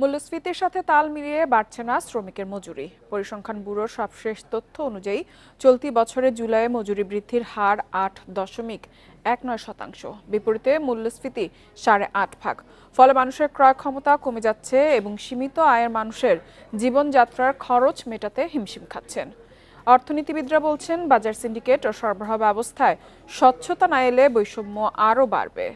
মূল্যস্ফীতির সাথে তাল মিলিয়ে বাড়ছে না শ্রমিকের মজুরি। পরিসংখ্যান ব্যুরোর সবশেষ তথ্য অনুযায়ী, চলতি বছরে জুলাইয়ে মজুরি বৃদ্ধির হার আট দশমিক এক নয় শতাংশ। বিপরীতে মূল্যস্ফীতি সাড়ে আট ভাগ। ফলে মানুষের ক্রয় ক্ষমতা কমে যাচ্ছে এবং সীমিত আয়ের মানুষের জীবনযাত্রার খরচ মেটাতে হিমশিম খাচ্ছেন। অর্থনীতিবিদরা বলছেন, বাজার সিন্ডিকেট ও সরবরাহ ব্যবস্থায় স্বচ্ছতা না এলে বৈষম্য আরও বাড়বে।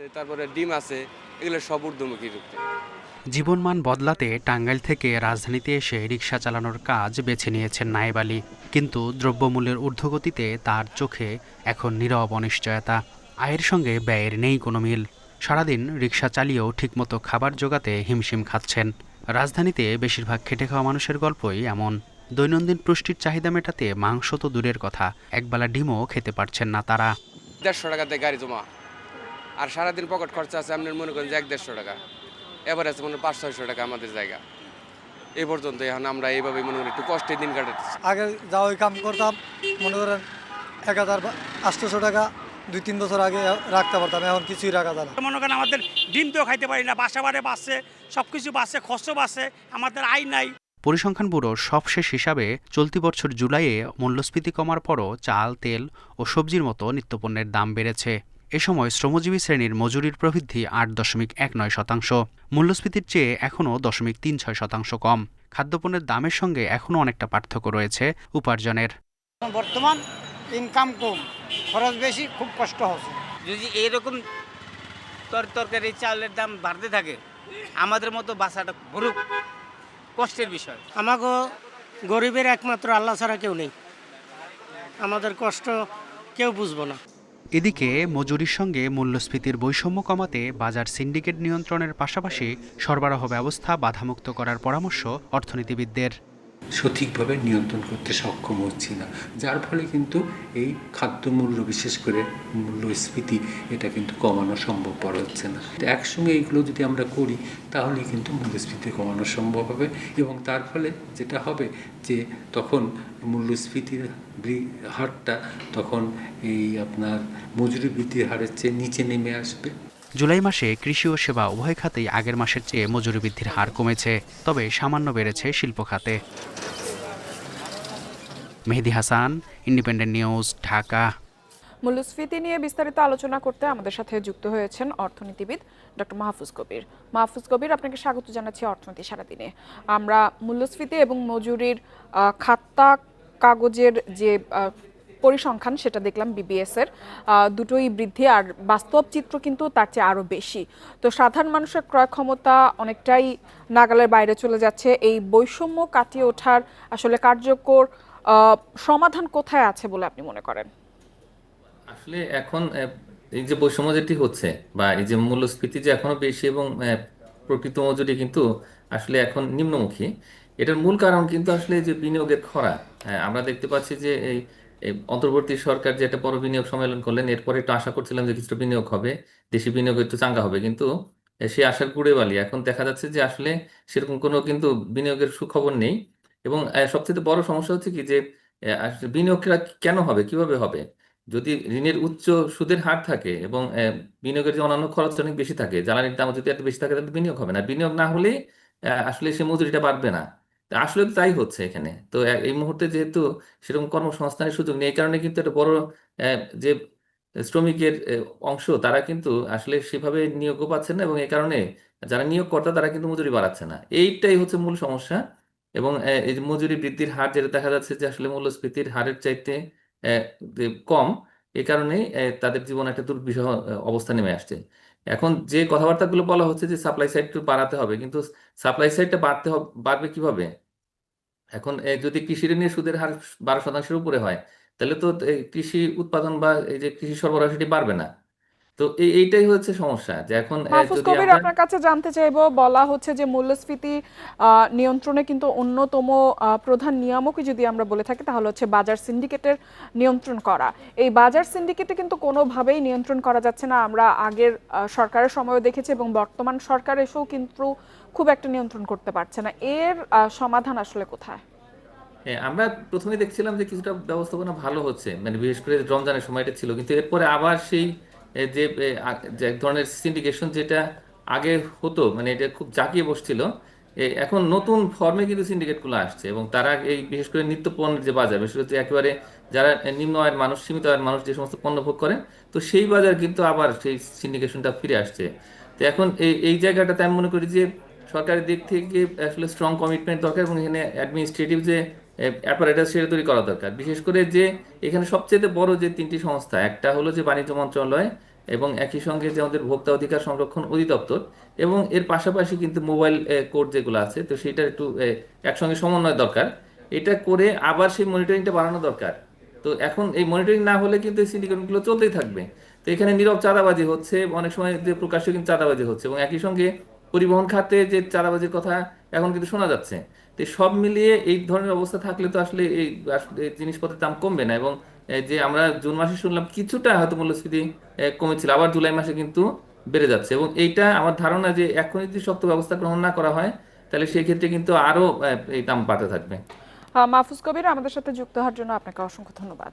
আছে তারপরে ডিম আছে এগুলো সব ঊর্ধ্বমুখী ঢুকতে জীবনমান বদলাতে টাঙ্গাইল থেকে রাজধানীতে এসে রিক্সা চালানোর কাজ বেছে নিয়েছেন নায়েব আলী। কিন্তু দ্রব্যমূল্যের ঊর্ধ্বগতিতে তার চোখে এখন নীরব অনিশ্চয়তা। আয়ের সঙ্গে ব্যয়ের নেই কোনো মিল। সারাদিন রিক্সা চালিয়েও ঠিকমতো খাবার জোগাতে হিমশিম খাচ্ছেন। রাজধানীতে বেশিরভাগ খেটে খাওয়া মানুষের গল্পই এমন। দৈনন্দিন পুষ্টির চাহিদা মেটাতে মাংস তো দূরের কথা একবেলা ডিমও খেতে পারছেন না তারা। দেড়শো টাকাতে গাড়ি জমা। আর সারাদিন পকেট খরচা আছে আপনার মনে করেন যে এক দেড়শো টাকা। এবার আছে মনে হয় পাঁচ ছয়শো টাকা আমাদের জায়গা। এই পর্যন্ত এখন আমরা এইভাবে মনে করি একটু কষ্টে দিন কাটাতেছি আগে যা ওই কাম করতাম মনে করেন এক হাজার আটশোশো টাকা দুই তিন বছর আগে রাখতে পারতাম এখন কিছুই রাখা যায় না। মনে করেন আমাদের ডিম তো খাইতে পারি না বাসা বাড়ে বাড়ছে সব কিছু বাড়ছে খরচ বাড়ছে আমাদের আয় নাই। পরিসংখ্যান ব্যুরোর সবশেষ হিসাবে চলতি বছর জুলাইয়ে মূল্যস্ফীতি কমার পরও চাল তেল ও সবজির মতো নিত্যপণ্যের দাম বেড়েছে। এ সময় শ্রমজীবী শ্রেণির মজুরির প্রবৃদ্ধি আট দশমিক এক নয় শতাংশ। মূল্যস্ফীতির চেয়ে এখনও দশমিক তিন ছয় শতাংশ কম। খাদ্যপণ্যের দামের সঙ্গে এখনও অনেকটা পার্থক্য রয়েছে উপার্জনের। বর্তমান ইনকাম কম খরচ বেশি খুব কষ্ট হচ্ছে। যদি এইরকম তর তরকারি চাউলের দাম বাড়তে থাকে আমাদের মতো বাসাটা বড় কষ্টের বিষয়। আমাকে গরিবের একমাত্র আল্লাহ ছাড়া কেউ নেই। আমাদের কষ্ট কেউ বুঝব না। এদিকে মজুরির সঙ্গে মূল্যস্ফীতির বৈষম্য কমাতে বাজার সিন্ডিকেট নিয়ন্ত্রণের পাশাপাশি সরবরাহ ব্যবস্থা বাধামুক্ত করার পরামর্শ অর্থনীতিবিদদের। সঠিকভাবে নিয়ন্ত্রণ করতে সক্ষম হচ্ছি না। যার ফলে কিন্তু এই খাদ্যমূল্য, বিশেষ করে মূল্যস্ফীতি, এটা কিন্তু কমানো সম্ভব সম্ভবপর হচ্ছে না। একসঙ্গে এইগুলো যদি আমরা করি, তাহলেই কিন্তু মূল্যস্ফীতি কমানো সম্ভব হবে এবং তার ফলে যেটা হবে যে তখন মূল্যস্ফীতির হারটা তখন এই আপনার মজুরি বৃদ্ধির হারের চেয়ে নিচে নেমে আসবে। জুলাই মাসে কৃষি ও সেবা উভয় খাতেই আগের মাসের চেয়ে মজুরি বৃদ্ধির হার কমেছে, তবে সামান্য বেড়েছে শিল্প খাতে। Mehedi Hasan independent news Dhaka. মূল্যস্ফীতি নিয়ে বিস্তারিত আলোচনা করতে আমাদের সাথে যুক্ত হয়েছেন অর্থনীতিবিদ ডক্টর মাহফুজ কবির। মাহফুজ কবির, আপনাকে স্বাগত জানাচ্ছি অর্থনীতি সারাদিনে। আমরা মূল্যস্ফীতি এবং মজুরির খাতা কাগজের যে পরিসংখ্যান সেটা দেখলাম বিবিএস এর দুটোই বৃদ্ধি আর বাস্তব চিত্র কিন্তু তার চেয়ে আরও বেশি। তো সাধারণ মানুষের ক্রয় ক্ষমতা অনেকটাই নাগালের বাইরে চলে যাচ্ছে। এই বৈষম্য কাটিয়ে ওঠার আসলে কার্যকর সমাধান কোথায় আছে বলে আপনি মনে করেন? আসলে এখন এই যে বৈষম্য যেটি হচ্ছে বা এই যে মূল্যস্ফীতি যে এখনও বেশি এবং প্রকৃত মজুরি কিন্তু আসলে এখন নিম্নমুখী, এটার মূল কারণ কিন্তু আসলে যে বিনিয়োগের খরা। আমরা দেখতে পাচ্ছি যে এই অন্তর্বর্তী সরকার যে একটা বড় বিনিয়োগ সম্মেলন করলেন, এরপরে একটু আশা করছিলাম যে কিছুটা বিনিয়োগ হবে, দেশি বিনিয়োগ একটু চাঙ্গা হবে, কিন্তু সেই আশার গুড়ে বালি। এখন দেখা যাচ্ছে যে আসলে সেরকম কোনো কিন্তু বিনিয়োগের সুখবর নেই এবং সবচেয়ে বড় সমস্যা হচ্ছে কি যে বিনিয়োগটা কেন হবে, কীভাবে হবে? যদি ঋণের উচ্চ সুদের হার থাকে এবং বিনিয়োগের যে অন্যান্য খরচ অনেক বেশি থাকে, জ্বালানির দাম যদি এত বেশি থাকে, তাহলে বিনিয়োগ হবে না। বিনিয়োগ না হলে আসলে সে মজুরিটা বাড়বে না। আসলে তো তাই হচ্ছে এখানে। তো এই মুহূর্তে যেহেতু সেরকম কর্মসংস্থানের সুযোগ নেই, এই কারণে কিন্তু একটা বড় যে শ্রমিকের অংশ তারা কিন্তু আসলে সেভাবে নিয়োগও পাচ্ছে না এবং এই কারণে যারা নিয়োগকর্তা তারা কিন্তু মজুরি বাড়াচ্ছে না। এইটাই হচ্ছে মূল সমস্যা এবং এই যে মজুরি বৃদ্ধির হার যেটা দেখা যাচ্ছে যে আসলে মূল্যস্ফীতির হারের চাইতে কম, এ কারণে তাদের জীবনে একটা দুর্বিষহ অবস্থা নেমে আসছে। এখন যে কথাবার্তাগুলো বলা হচ্ছে যে সাপ্লাই সাইড বাড়াতে হবে, কিন্তু সাপ্লাই সাইডটা বাড়তে হবে, বাড়বে কীভাবে? এখন যদি কৃষি ঋণের সুদের হার বারো শতাংশের উপরে হয়, তাহলে তো কৃষি উৎপাদন বা এই যে কৃষি সরবরাহ সেটি বাড়বে না। তো এইটাই হচ্ছে সমস্যা যে এখন মাহফুজ কবির আপনার কাছে জানতে চাইব বলা হচ্ছে যে মূল্যস্ফীতি নিয়ন্ত্রণে কিন্তু অন্যতম প্রধান নিয়ামকই যদি আমরা বলে থাকি তাহলে হচ্ছে বাজার সিন্ডিকেটের নিয়ন্ত্রণ করা। এই বাজার সিন্ডিকেটে কিন্তু কোনোভাবেই নিয়ন্ত্রণ করা যাচ্ছে না। আমরা আগের সরকারের সময়ও দেখেছি এবং বর্তমান সরকার এসেও কিন্তু খুব একটা নিয়ন্ত্রণ করতে পারছে না। এর সমাধান আসলে কোথায়? এ, আমরা প্রথমে দেখছিলাম যে কিছুটা ব্যবস্থাপনা ভালো হচ্ছে। মানে বিশেষ করে রমজানের সময়টা ছিল কিন্তু এরপরে আবার সেই যে এক ধরনের সিন্ডিকেশন যেটা আগে হতো মানে এটা খুব জাঁকিয়ে বসছিল এখন নতুন ফর্মে কিন্তু সিন্ডিকেটগুলো আসছে এবং তারা এই বিশেষ করে নিত্য পণ্যের যে বাজার, বিশেষ করে একেবারে যারা নিম্ন আয়ের মানুষ, সীমিত আয়ের মানুষ যে সমস্ত পণ্য ভোগ করেন তো সেই বাজার কিন্তু আবার সেই সিন্ডিকেশনটা ফিরে আসছে। তো এখন এই এই জায়গাটাতে আমি মনে করি যে সরকারের দিক থেকে আসলে স্ট্রং কমিটমেন্ট দরকার এবং এখানে অ্যাডমিনিস্ট্রেটিভ যে অ্যাপারেটাস সেটা তৈরি করা দরকার। বিশেষ করে যে এখানে সবচেয়ে বড় যে তিনটি সংস্থা, একটা হলো যে বাণিজ্য মন্ত্রণালয় এবং একই সঙ্গে যে আমাদের ভোক্তা অধিকার সংরক্ষণ অধিদপ্তর এবং এর পাশাপাশি কিন্তু মোবাইল কোড যেগুলো আছে, তো সেটার একটু একসঙ্গে সমন্বয় দরকার। এটা করে আবার সেই মনিটরিংটা বাড়ানো দরকার। তো এখন এই মনিটরিং না হলে কিন্তু এই সিন্ডিকেটগুলো চলতেই থাকবে। তো এখানে নীরব চাঁদাবাজি হচ্ছে, অনেক সময় যে প্রকাশ্য কিন্তু চাঁদাবাজি হচ্ছে এবং একই সঙ্গে পরিবহন খাতে যে চাঁদাবাজির কথা এখন কিন্তু শোনা যাচ্ছে। তো সব মিলিয়ে এই ধরনের অবস্থা থাকলে তো আসলে এই জিনিসপত্রের দাম কমবে না এবং যে আমরা জুন মাসে শুনলাম কিছুটা হয়তো মূল্যস্ফীতি কমেছিল, আবার জুলাই মাসে কিন্তু বেড়ে যাচ্ছে এবং এইটা আমার ধারণা যে এখনই যদি শক্ত ব্যবস্থা গ্রহণ না করা হয়, তাহলে সেই ক্ষেত্রে কিন্তু আরও এই দাম বাড়তে থাকবে। মাহফুজ কবির, আমাদের সাথে যুক্ত হওয়ার জন্য আপনাকে অসংখ্য ধন্যবাদ।